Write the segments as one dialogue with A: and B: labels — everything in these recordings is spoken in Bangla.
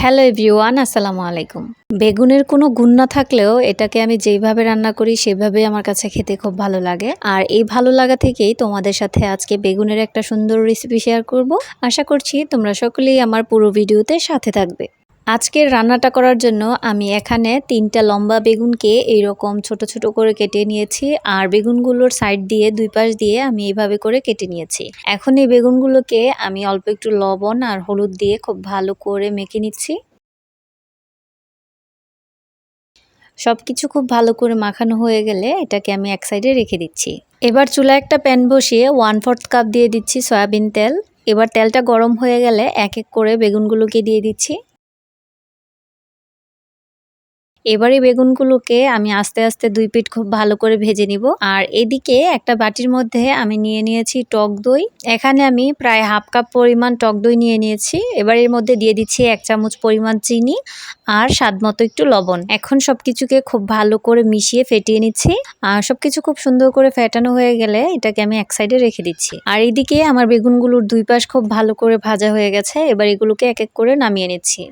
A: হ্যালো এভরিওয়ান, আসসালামু আলাইকুম। বেগুনের কোনো গুণ না থাকলেও এটাকে আমি যেইভাবে রান্না করি সেভাবে আমার কাছে খেতে খুব ভালো লাগে। আর এই ভালো লাগা থেকেই তোমাদের সাথে আজকে বেগুনের একটা সুন্দর রেসিপি শেয়ার করব। আশা করছি তোমরা সকলেই আমার পুরো ভিডিওতে সাথে থাকবে। আজকের রান্নাটা করার জন্য আমি এখানে তিনটা লম্বা বেগুনকে এইরকম ছোট ছোট করে কেটে নিয়েছি, আর বেগুনগুলোর সাইড দিয়ে, দুই পাশ দিয়ে আমি এইভাবে করে কেটে নিয়েছি। এখন এই বেগুনগুলোকে আমি অল্প একটু লবণ আর হলুদ দিয়ে খুব ভালো করে মেখে নিচ্ছি। সব কিছু খুব ভালো করে মাখানো হয়ে গেলে এটাকে আমি এক সাইডে রেখে দিচ্ছি। এবার চুলা একটা প্যান বসিয়ে ওয়ান ফোর্থ কাপ দিয়ে দিচ্ছি সয়াবিন তেল। এবার তেলটা গরম হয়ে গেলে এক এক করে বেগুনগুলোকে দিয়ে দিচ্ছি। এবারে বেগুনগুলোকে আমি আস্তে আস্তে দুই পিঠ খুব ভালো করে ভেজে নিব। আর এদিকে একটা বাটির মধ্যে আমি নিয়ে নিয়েছি টক দই। এখানে আমি প্রায় হাফ কাপ পরিমাণ টক দই নিয়ে নিয়েছি। এবার এর মধ্যে দিয়ে দিচ্ছি এক চামচ পরিমাণ চিনি আর স্বাদ মতো একটু লবণ। এখন সব কিছুকে খুব ভালো করে মিশিয়ে ফেটিয়ে নিচ্ছি। আর সব কিছু খুব সুন্দর করে ফেটানো হয়ে গেলে এটাকে আমি এক সাইডে রেখে দিচ্ছি। আর এইদিকে আমার বেগুনগুলোর দুই পাশ খুব ভালো করে ভাজা হয়ে গেছে। এবার এগুলোকে এক এক করে নামিয়ে নিচ্ছি।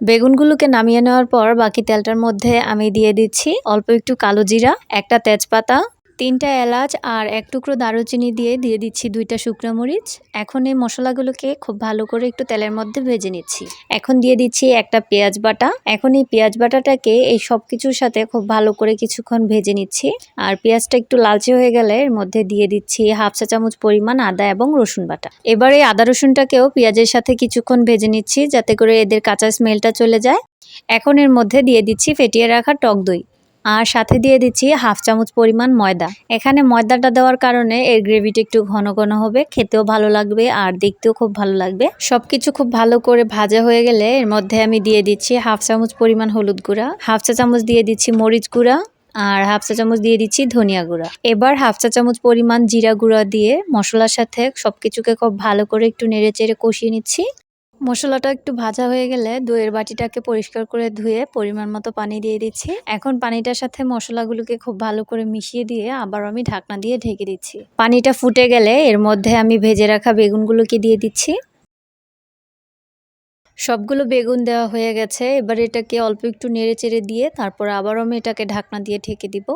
A: বেগুনগুলোকে নামিয়ে নেওয়ার পর বাকি তেলটার মধ্যে আমি দিয়ে দিচ্ছি অল্প একটু কালো জিরা, একটা তেজপাতা তিনটা এলাচ আর এক টুকরো দারুচিনি দিয়ে দিয়ে দিচ্ছি দুইটা শুকনো মরিচ। এখন এই মশলাগুলোকে খুব ভালো করে একটু তেলের মধ্যে ভেজে নিচ্ছি। এখন দিয়ে দিচ্ছি একটা পেঁয়াজ বাটা। এখন এই পেঁয়াজ বাটাটাকে এই সব কিছুর সাথে খুব ভালো করে কিছুক্ষণ ভেজে নিচ্ছি। আর পেঁয়াজটা একটু লালচে হয়ে গেলে এর মধ্যে দিয়ে দিচ্ছি হাফ চা চামচ পরিমাণ আদা এবং রসুন বাটা। এবার এই আদা রসুনটাকেও পেঁয়াজের সাথে কিছুক্ষণ ভেজে নিচ্ছি যাতে করে এদের কাঁচা স্মেলটা চলে যায়। এখন এর মধ্যে দিয়ে দিচ্ছি ফেটিয়ে রাখা টক দই। আর সাথে দিয়ে দিচ্ছি হাফ চামচ পরিমাণ ময়দা। এখানে ময়দাটা দেওয়ার কারণে এর গ্রেভিটা একটু ঘন ঘন হবে, খেতেও ভালো লাগবে আর দেখতেও খুব ভালো লাগবে। সবকিছু খুব ভালো করে ভাজা হয়ে গেলে এর মধ্যে আমি দিয়ে দিচ্ছি হাফ চামচ পরিমাণ হলুদ গুঁড়া, হাফ চা চামচ দিয়ে দিচ্ছি মরিচ গুঁড়া আর হাফ চা চামচ দিয়ে দিচ্ছি ধনিয়া গুঁড়া। এবার হাফ চা চামচ পরিমাণ জিরা গুঁড়া দিয়ে মশলার সাথে সবকিছুকে খুব ভালো করে একটু নেড়ে চেড়ে কষিয়ে নিচ্ছি। মশলাটা একটু ভাজা হয়ে গেলে দইয়ের বাটিটাকে পরিষ্কার করে ধুয়ে পরিমাণ মতো পানি দিয়ে দিচ্ছি। এখন পানিটার সাথে মশলাগুলোকে খুব ভালো করে মিশিয়ে দিয়ে আবার আমি ঢাকনা দিয়ে ঢেকে দিচ্ছি। পানিটা ফুটে গেলে এর মধ্যে আমি ভেজে রাখা বেগুনগুলোকে দিয়ে দিচ্ছি। সবগুলো বেগুন দেওয়া হয়ে গেছে। এবার এটাকে অল্প একটু নেড়ে চেড়ে দিয়ে তারপর আবারও আমি এটাকে ঢাকনা দিয়ে ঢেকে দিব।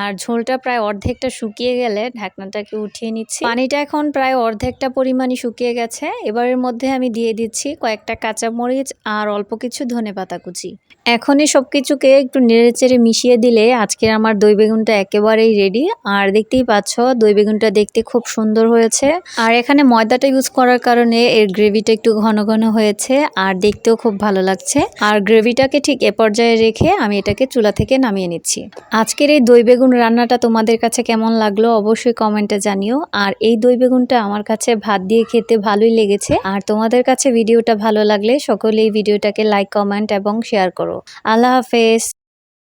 A: আর ঝোলটা প্রায় অর্ধেকটা শুকিয়ে গেলে ঢাকনাটাকে উঠিয়ে নিচ্ছি। পানিটা এখন প্রায় অর্ধেকটা পরিমাণই শুকিয়ে গেছে। এবারের মধ্যে আমি দিয়ে দিচ্ছি কয়েকটা কাঁচামরিচ আর অল্প কিছু ধনে পাতা কুচি। এখনই সব কিছুকে একটু নেড়ে চেড়ে মিশিয়ে দিলে আজকের আমার দই বেগুনটা একেবারেই রেডি আর দেখতেই পাচ্ছ, দই বেগুনটা দেখতে খুব সুন্দর হয়েছে। আর এখানে ময়দাটা ইউজ করার কারণে এর গ্রেভিটা একটু ঘন ঘন হয়েছে, আর দেখতেও খুব ভালো লাগছে। আর গ্রেভিটাকে ঠিক এ পর্যায়ে রেখে আমি এটাকে চুলা থেকে নামিয়ে নিচ্ছি। আজকের এই দই বেগুন রান্নাটা তোমাদের কাছে কেমন লাগল অবশ্যই কমেন্টে জানিও। আর এই দই বেগুনটা আমার কাছে ভাত দিয়ে খেতে ভালোই লেগেছে। আর তোমাদের কাছে ভিডিওটা ভালো লাগলে সকলে এই ভিডিওটাকে লাইক কমেন্ট এবং শেয়ার করো। আল্লাহ হাফেজ।